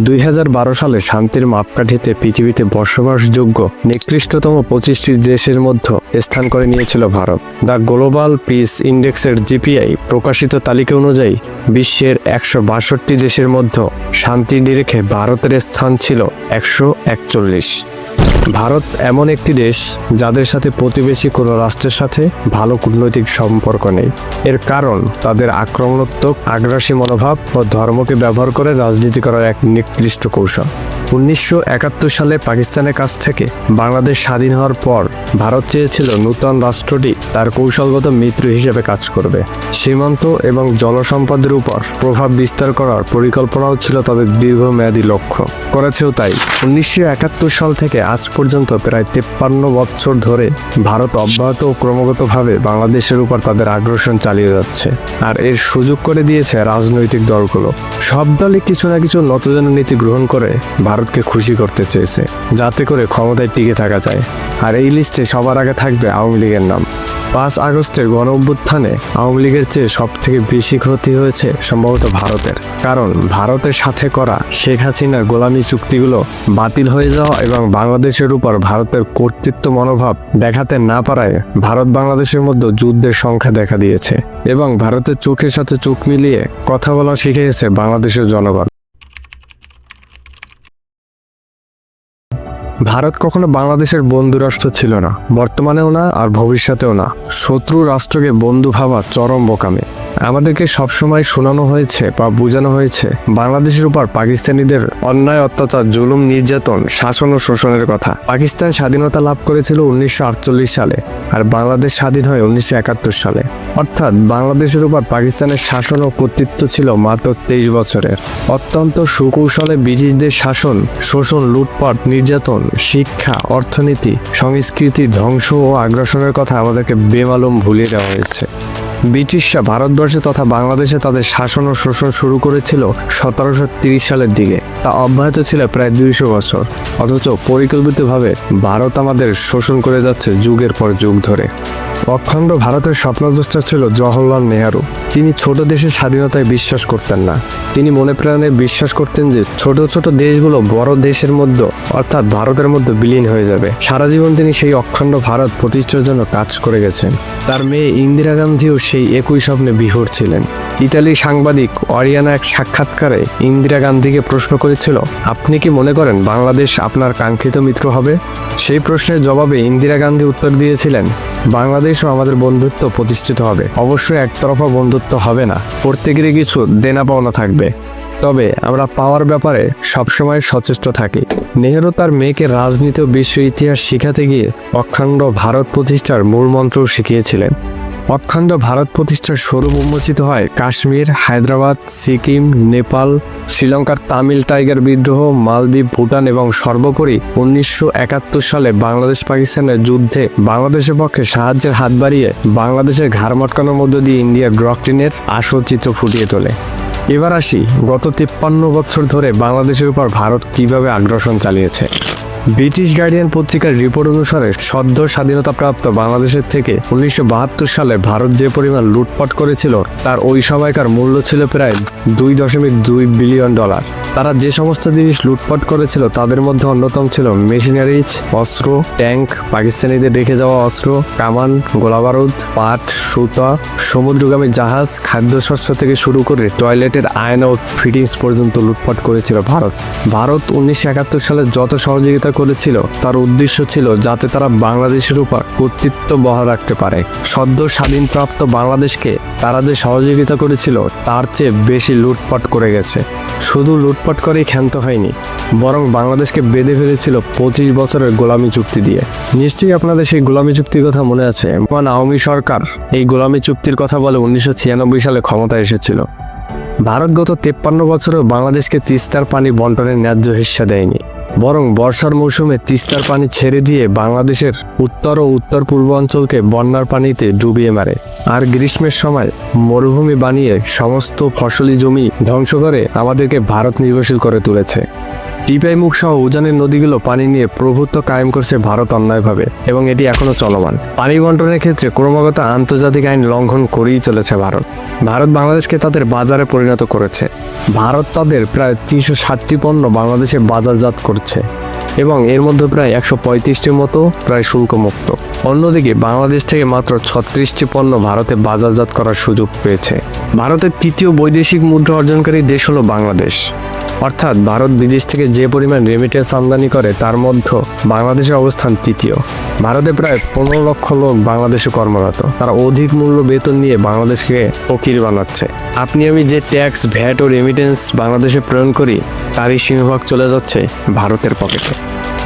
দুই হাজার বারো সালে শান্তির মাপকাঠিতে পৃথিবীতে বসবাসযোগ্য নিকৃষ্টতম পঁচিশটি দেশের মধ্যে স্থান করে নিয়েছিল ভারত। দ্য গ্লোবাল পিস ইন্ডেক্সের জিপিআই প্রকাশিত তালিকা অনুযায়ী, বিশ্বের একশো বাষট্টি দেশের মধ্যে শান্তি নিরেখে ভারতের স্থান ছিল একশো একচল্লিশ। ভারত এমন একটি দেশ যাদের সাথে প্রতিবেশী কোনো রাষ্ট্রের সাথে ভালো কূটনৈতিক সম্পর্ক নেই। এর কারণ, তাদের আক্রমণাত্মক, আগ্রাসী মনোভাব ও ধর্মকে ব্যবহার করে রাজনীতি করার এক নিকৃষ্ট কৌশল উনিশশো একাত্তর সালে পাকিস্তানের কাছ থেকে বাংলাদেশ স্বাধীন হওয়ার পর ভারত চেয়েছিল নূতন রাষ্ট্রটি তার কৌশলগত মিত্র হিসেবে কাজ করবে। সীমান্ত এবং জলসম্পদের উপর প্রভাব বিস্তার করার পরিকল্পনাও ছিল তাদের দীর্ঘমেয়াদী লক্ষ্য। করেছেও তাই। উনিশশো একাত্তর সাল থেকে আজ পর্যন্ত প্রায় তেপ্পান্ন বছর ধরে ভারত অব্যাহত ও ক্রমাগতভাবে বাংলাদেশের উপর তাদের আগ্রাসন চালিয়ে যাচ্ছে। আর এর সুযোগ করে দিয়েছে রাজনৈতিক দলগুলো। সব দলই কিছু না কিছু নতজন নীতি গ্রহণ করে ভারতকে খুশি করতে চেয়েছে, যাতে করে ক্ষমতায় টিকে থাকা যায়। আর এই লিস্টে সবার আগে থাকবে আওয়ামী লীগের নাম। পাঁচ আগস্টের গণ অভ্যুত্থানে আওয়ামী লীগের চেয়ে সব থেকে বেশি ক্ষতি হয়েছে সম্ভবত ভারতের। কারণ ভারতের সাথে করা শেখ হাসিনার গোলামী চুক্তিগুলো বাতিল হয়ে যাওয়া এবং বাংলাদেশের উপর ভারতের কর্তৃত্ব মনোভাব দেখাতে না পারায় ভারত বাংলাদেশের মধ্যে যুদ্ধের সংখ্যা দেখা দিয়েছে এবং ভারতের চোখের সাথে চোখ মিলিয়ে কথা বলা শিখেছে বাংলাদেশের জনগণ। ভারত কখনো বাংলাদেশের বন্ধু রাষ্ট্র ছিল না, বর্তমানেও না আর ভবিষ্যতেও না। শত্রু রাষ্ট্রকে বন্ধু ভাবা চরম বোকামে। আমাদেরকে সবসময় শোনানো হয়েছে বা বোঝানো হয়েছে, বাংলাদেশের উপর পাকিস্তানিদের অন্যায়, অত্যাচার, জুলুম, নির্যাতন, শাসন ও শোষণের কথা। পাকিস্তান স্বাধীনতা লাভ করেছিল উনিশশো আটচল্লিশ সালে। আর বাংলাদেশ স্বাধীন হয় উনিশশো একাত্তর সালে। অর্থাৎ বাংলাদেশের উপর পাকিস্তানের শাসন ও কর্তৃত্ব ছিল মাত্র তেইশ বছরের। অত্যন্ত সুকৌশলে ব্রিটিশদের শাসন, শোষণ, লুটপাট, নির্যাতন, শিক্ষা, অর্থনীতি, সংস্কৃতি ধ্বংস ও আগ্রাসনের কথা আমাদেরকে বেমালুম ভুলিয়ে দেওয়া হয়েছে। ব্রিটিশরা ভারতবর্ষে তথা বাংলাদেশে তাদের শাসন ও শোষণ শুরু করেছিল সতেরোশো তিরিশ সালের দিকে। তা অব্যাহত ছিল প্রায় দুইশো বছর। অথচ পরিকল্পিতভাবে ভারত আমাদের শোষণ করে যাচ্ছে যুগের পর যুগ ধরে। অখণ্ড ভারতের স্বপ্নদ্রষ্টা ছিল জওহরলাল নেহরু। তিনি ছোট দেশের স্বাধীনতায় বিশ্বাস করতেন না। তিনি মনে প্রাণে বিশ্বাস করতেন যে ছোট ছোট দেশগুলো বড় দেশের মধ্যে, অর্থাৎ ভারতের মধ্যে বিলীন হয়ে যাবে। সারা জীবন তিনি সেই অখণ্ড ভারত প্রতিষ্ঠার জন্য কাজ করে গেছেন। তার মেয়ে ইন্দিরা গান্ধীও সেই একই স্বপ্নে বিভোর ছিলেন। ইতালির সাংবাদিক অরিয়ানা এক সাক্ষাৎকারে ইন্দিরা গান্ধীকে প্রশ্ন করেছিল, আপনি কি মনে করেন বাংলাদেশ আপনার কাঙ্ক্ষিত মিত্র হবে? সেই প্রশ্নের জবাবে ইন্দিরা গান্ধী উত্তর দিয়েছিলেন বাংলাদেশও আমাদের বন্ধুত্ব প্রতিষ্ঠিত হবে। অবশ্যই একতরফা বন্ধুত্ব হবে না। প্রত্যেকেরই কিছু দেনা পাওনা থাকবে। তবে আমরা পাওয়ার ব্যাপারে সবসময় সচেষ্ট থাকি। নেহরু তার মেয়েকে রাজনীতি ও বিশ্ব ইতিহাস শেখাতে গিয়ে অখণ্ড ভারত প্রতিষ্ঠার মূল মন্ত্রও শিখিয়েছিলেন। অখণ্ড ভারত প্রতিষ্ঠার স্বরূপ উন্মোচিত হয় কাশ্মীর, হায়দ্রাবাদ, সিকিম, নেপাল, শ্রীলঙ্কার তামিল টাইগার বিদ্রোহ, মালদ্বীপ, ভুটান এবং সর্বোপরি উনিশশো একাত্তর সালে বাংলাদেশ পাকিস্তানের যুদ্ধে বাংলাদেশের পক্ষে সাহায্যের হাত বাড়িয়ে বাংলাদেশের ঘাড় মটকানোর মধ্য দিয়ে ইন্ডিয়ার ডক্ট্রিনের আসল চিত্র ফুটিয়ে তোলে। এবার আসি, গত তিপ্পান্ন বছর ধরে বাংলাদেশের উপর ভারত কীভাবে আগ্রাসন চালিয়েছে। ব্রিটিশ গার্ডিয়ান পত্রিকার রিপোর্ট অনুসারে সদ্য স্বাধীনতাপ্রাপ্ত বাংলাদেশের থেকে উনিশশো বাহাত্তর সালে ভারত যে পরিমাণ লুটপাট করেছিল, তার ওই সময়কার মূল্য ছিল প্রায় দুই দশমিক দুই বিলিয়ন ডলার। তারা যে সমস্ত জিনিস লুটপাট করেছিল তাদের মধ্যে অন্যতম ছিল মেশিনারিজ, অস্ত্র, ট্যাঙ্ক, পাকিস্তানিদের রেখে যাওয়া অস্ত্র, কামান, গোলাবারুদ, পাট, সুতা, সমুদ্রগামী জাহাজ, খাদ্যশস্য থেকে শুরু করে টয়লেটের আয়না ও ফিটিংস পর্যন্ত লুটপাট করেছিল ভারত। ভারত উনিশশো একাত্তর সালে যত সহযোগিতা করেছিল, তার উদ্দেশ্য ছিল যাতে তারা বাংলাদেশের উপর কর্তৃত্ব বহাল রাখতে পারে। সদ্য স্বাধীনপ্রাপ্ত বাংলাদেশকে তারা যে সহযোগিতা করেছিল, তার চেয়ে বেশি লুটপাট করে গেছে। শুধু লুটপাট করেই ক্ষান্ত হয়নি, বরং বাংলাদেশকে বেঁধে ফেলেছিল পঁচিশ বছরের গোলামি চুক্তি দিয়ে। নিশ্চয়ই আপনাদের সেই গোলামি চুক্তির কথা মনে আছে? মানে আওয়ামী সরকার এই গোলামি চুক্তির কথা বলে উনিশশো ছিয়ানব্বই সালে ক্ষমতায় এসেছিল। ভারত গত তেপ্পান্ন বছরেও বাংলাদেশকে তিস্তার পানি বন্টনের ন্যায্য হিস্সা দেয়নি। বরং বর্ষার মৌসুমে তিস্তার পানি ছেড়ে দিয়ে বাংলাদেশের উত্তর ও উত্তর পূর্বাঞ্চলকে বন্যার পানিতে ডুবিয়ে মারে। আর গ্রীষ্মের সময় মরুভূমি বানিয়ে সমস্ত ফসলি জমি ধ্বংস করে আমাদেরকে ভারত নির্ভরশীল করে তুলেছে। টিপাই মুখ সহ উজানের নদীগুলো পানি নিয়ে প্রভুত্ব কায়েম করছে ভারত অন্যায়ভাবে, এবং এটি এখনও চলমান। পানি বন্টনের ক্ষেত্রে ক্রমাগত আন্তর্জাতিক আইন লঙ্ঘন করেই চলেছে ভারত। ভারত বাংলাদেশকে তাদের বাজারে পরিণত করেছে। ভারত তাদের প্রায় তিনশো ষাটটি পণ্য বাংলাদেশে বাজারজাত করছে, এবং এর মধ্যে প্রায় একশো পঁয়ত্রিশটির মতো প্রায় শুল্কমুক্ত। অন্যদিকে বাংলাদেশ থেকে মাত্র ছত্রিশটি পণ্য ভারতে বাজারজাত করার সুযোগ পেয়েছে। ভারতের তৃতীয় বৈদেশিক মুদ্রা অর্জনকারী দেশ হলো বাংলাদেশ। অর্থাৎ ভারত বিদেশ থেকে যে পরিমাণ রেমিটেন্স আমদানি করে, তার মধ্যে বাংলাদেশের অবস্থান তৃতীয়। ভারতে প্রায় পনেরো লক্ষ লোক বাংলাদেশে কর্মরত। তারা অধিক মূল্য বেতন নিয়ে বাংলাদেশকে ফকির বানাচ্ছে। আপনি আমি যে ট্যাক্স ভ্যাট ও রেমিটেন্স বাংলাদেশে প্রেরণ করি, তারই সিংহভাগ চলে যাচ্ছে ভারতের পকেটে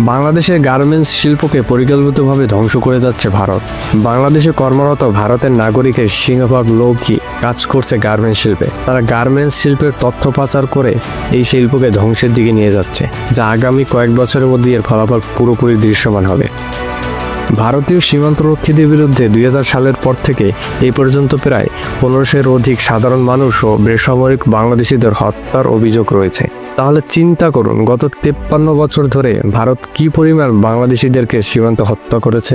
বাংলাদেশের গার্মেন্টস শিল্পকে পরিকল্পিতভাবে ধ্বংস করে যাচ্ছে ভারত। বাংলাদেশে কর্মরত ভারতের নাগরিকের সিংহভাগ লোকই কাজ করছে গার্মেন্টস শিল্পে। তারা গার্মেন্টস শিল্পের তথ্য পাচার করে এই শিল্পকে ধ্বংসের দিকে নিয়ে যাচ্ছে, যা আগামী কয়েক বছরের মধ্যে এর ফলাফল পুরোপুরি দৃশ্যমান হবে। ভারতীয় সীমান্তরক্ষীদের বিরুদ্ধে দু হাজার সালের পর থেকে এই পর্যন্ত প্রায় পনেরোশোর অধিক সাধারণ মানুষ ও বেসামরিক বাংলাদেশিদের হত্যার অভিযোগ রয়েছে। তাহলে চিন্তা করুন, গত তেপ্পান্ন বছর ধরে ভারত কি পরিমাণ বাংলাদেশিদেরকে সীমান্ত হত্যা করেছে?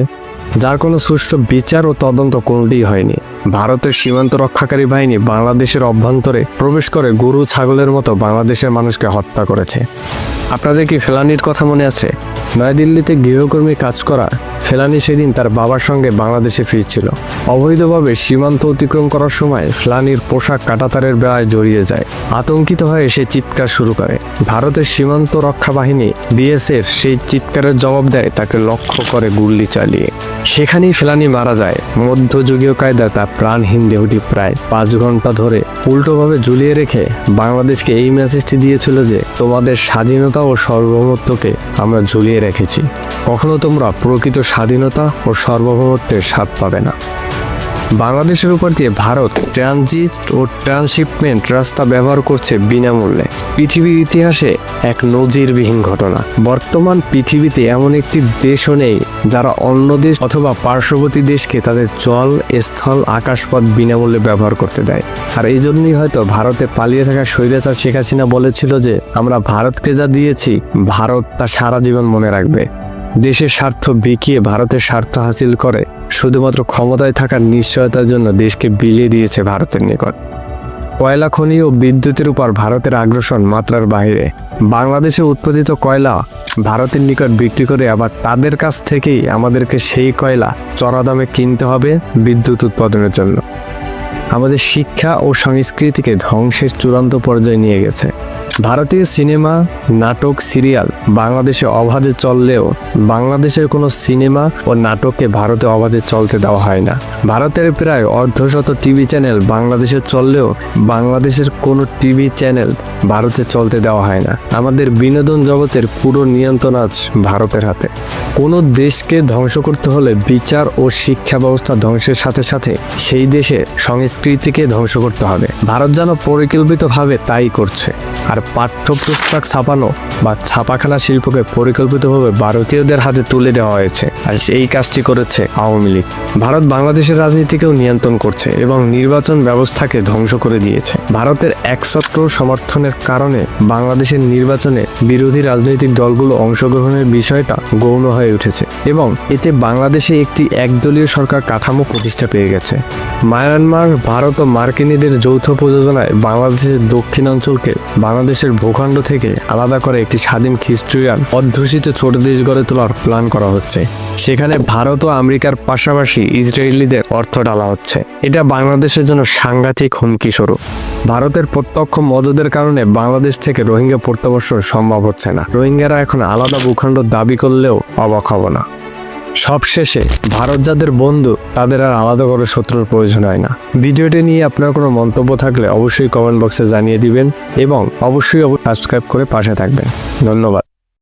যার কোনো সুষ্ঠু বিচার ও তদন্ত কোনোটিই হয়নি। ভারতের সীমান্ত রক্ষাকারী বাহিনী বাংলাদেশের অভ্যন্তরে প্রবেশ করে গরু, ছাগলের মতো বাংলাদেশের মানুষকে হত্যা করেছে। আপনাদের কি ফেলানির কথা মনে আছে? নয়াদিল্লিতে গৃহকর্মী কাজ করা ফেলানি সেদিন তার বাবার সঙ্গে বাংলাদেশে ফিরছিল। অবৈধভাবে সীমান্ত অতিক্রম করার সময় ফেলানির পোশাক কাটাতারের বেড়ায় জড়িয়ে যায়। আতঙ্কিত হয়ে সে চিৎকার শুরু করে। ভারতের সীমান্ত রক্ষা বাহিনী বিএসএফ সেই চিৎকারের জবাব দেয়, তাকে লক্ষ্য করে গুল্লি চালিয়ে। সেখানেই ফেলানি মারা যায়। মধ্যযুগীয় কায়দায় তার প্রাণহীন দেহটি প্রায় পাঁচ ঘণ্টা ধরে উল্টোভাবে ঝুলিয়ে রেখে বাংলাদেশকে এই মেসেজটি দিয়েছিল যে, তোমাদের স্বাধীনতা ও সার্বভৌমত্বকে আমরা ঝুলিয়ে রেখেছি। কখনো তোমরা প্রকৃত স্বাধীনতা ও সার্বভৌমত্বের স্বাদ পাবে না। বাংলাদেশের উপর দিয়ে ভারত ট্রানজিট ও ট্রান্সশিপমেন্ট রাস্তা ব্যবহার করছে বিনামূল্যে। পৃথিবীর ইতিহাসে এক নজিরবিহীন ঘটনা। বর্তমান পৃথিবীতে এমন একটি দেশও নেই যারা অন্য দেশ অথবা পার্শ্ববর্তী দেশকে তাদের জল, স্থল, আকাশপথ বিনামূল্যে ব্যবহার করতে দেয়। আর এই জন্যই হয়তো ভারতে পালিয়ে থাকা স্বৈরাচার শেখ হাসিনা বলেছিল যে, আমরা ভারতকে যা দিয়েছি, ভারত তা সারা জীবন মনে রাখবে। দেশের স্বার্থ বিকিয়ে ভারতের স্বার্থ হাসিল করে, শুধুমাত্র ক্ষমতায় থাকার নিশ্চয়তার জন্য দেশকে বিলিয়ে দিয়েছে ভারতের নিকট। কয়লা, খনি ও বিদ্যুতের উপর ভারতের আগ্রাসন মাত্রার বাইরে বাংলাদেশে উৎপাদিত কয়লা ভারতের নিকট বিক্রি করে আবার তাদের কাছ থেকেই আমাদেরকে সেই কয়লা চড়া দামে কিনতে হবে বিদ্যুৎ উৎপাদনের জন্য। আমাদের শিক্ষা ও সংস্কৃতিকে ধ্বংসের চূড়ান্ত পর্যায়ে নিয়ে গেছে। ভারতীয় সিনেমা, নাটক, সিরিয়াল বাংলাদেশে অবাধে চললেও বাংলাদেশের কোনো সিনেমা ও নাটককে ভারতে অবাধে চলতে দেওয়া হয় না। ভারতের প্রায় অর্ধশত টিভি চ্যানেল বাংলাদেশে চললেও বাংলাদেশের কোনো টিভি চ্যানেল ভারতে চলতে দেওয়া হয় না। আমাদের বিনোদন জগতের পুরো নিয়ন্ত্রণ আজ ভারতের হাতে। কোনো দেশকে ধ্বংস করতে হলে বিচার ও শিক্ষা ব্যবস্থা ধ্বংসের সাথে সাথে সেই দেশে সংস্কৃতিকে ধ্বংস করতে হবে। ভারত যেন পরিকল্পিতভাবে তাই করছে। আর পাঠ্যপুস্তক ছাপানো বা ছাপাখানা শিল্পকে পরিকল্পিতভাবে ভারতীয়দের হাতে তুলে দেওয়া হয়েছে আর এই কাজটি করেছে আওয়ামী লীগ। ভারত বাংলাদেশের রাজনীতিকেও নিয়ন্ত্রণ করছে এবং নির্বাচন ব্যবস্থাকে ধ্বংস করে দিয়েছে। ভারতের একছত্র সমর্থনের কারণে বাংলাদেশের নির্বাচনে বিরোধী রাজনৈতিক দলগুলো অংশগ্রহণের বিষয়টা গৌণ হয়ে উঠেছে এবং এতে বাংলাদেশে একটি একদলীয় সরকার কাঠামো প্রতিষ্ঠা পেয়ে গেছে। মায়ানমার, ভারত ও মার্কিনীদের যৌথ প্রযোজনায় বাংলাদেশের দক্ষিণাঞ্চলকে বাংলাদেশের ভূখণ্ড থেকে আলাদা করে একটি স্বাধীন খ্রিস্টিয়ান অধ্যুষিত ছোট দেশ গড়ে তোলার প্ল্যান করা হচ্ছে। সেখানে ভারত ও আমেরিকার পাশাপাশি ইসরায়েলিদের অর্থ ঢালা হচ্ছে। এটা বাংলাদেশের জন্য সাংঘাতিক হুমকি স্বরূপ। ভারতের প্রত্যক্ষ মদদের কারণে বাংলাদেশ থেকে রোহিঙ্গা প্রত্যাবর্ষণ সম্ভব হচ্ছে না। রোহিঙ্গারা এখন আলাদা ভূখণ্ড দাবি করলেও অবাক হব না। সবশেষে ভারত যাদের বন্ধু, তাদের আর আলাদা করে শত্রুর প্রয়োজন হয় না। ভিডিওটি নিয়ে আপনার কোনো মন্তব্য থাকলে অবশ্যই কমেন্ট বক্সে জানিয়ে দিবেন এবং অবশ্যই সাবস্ক্রাইব করে পাশে থাকবেন। ধন্যবাদ।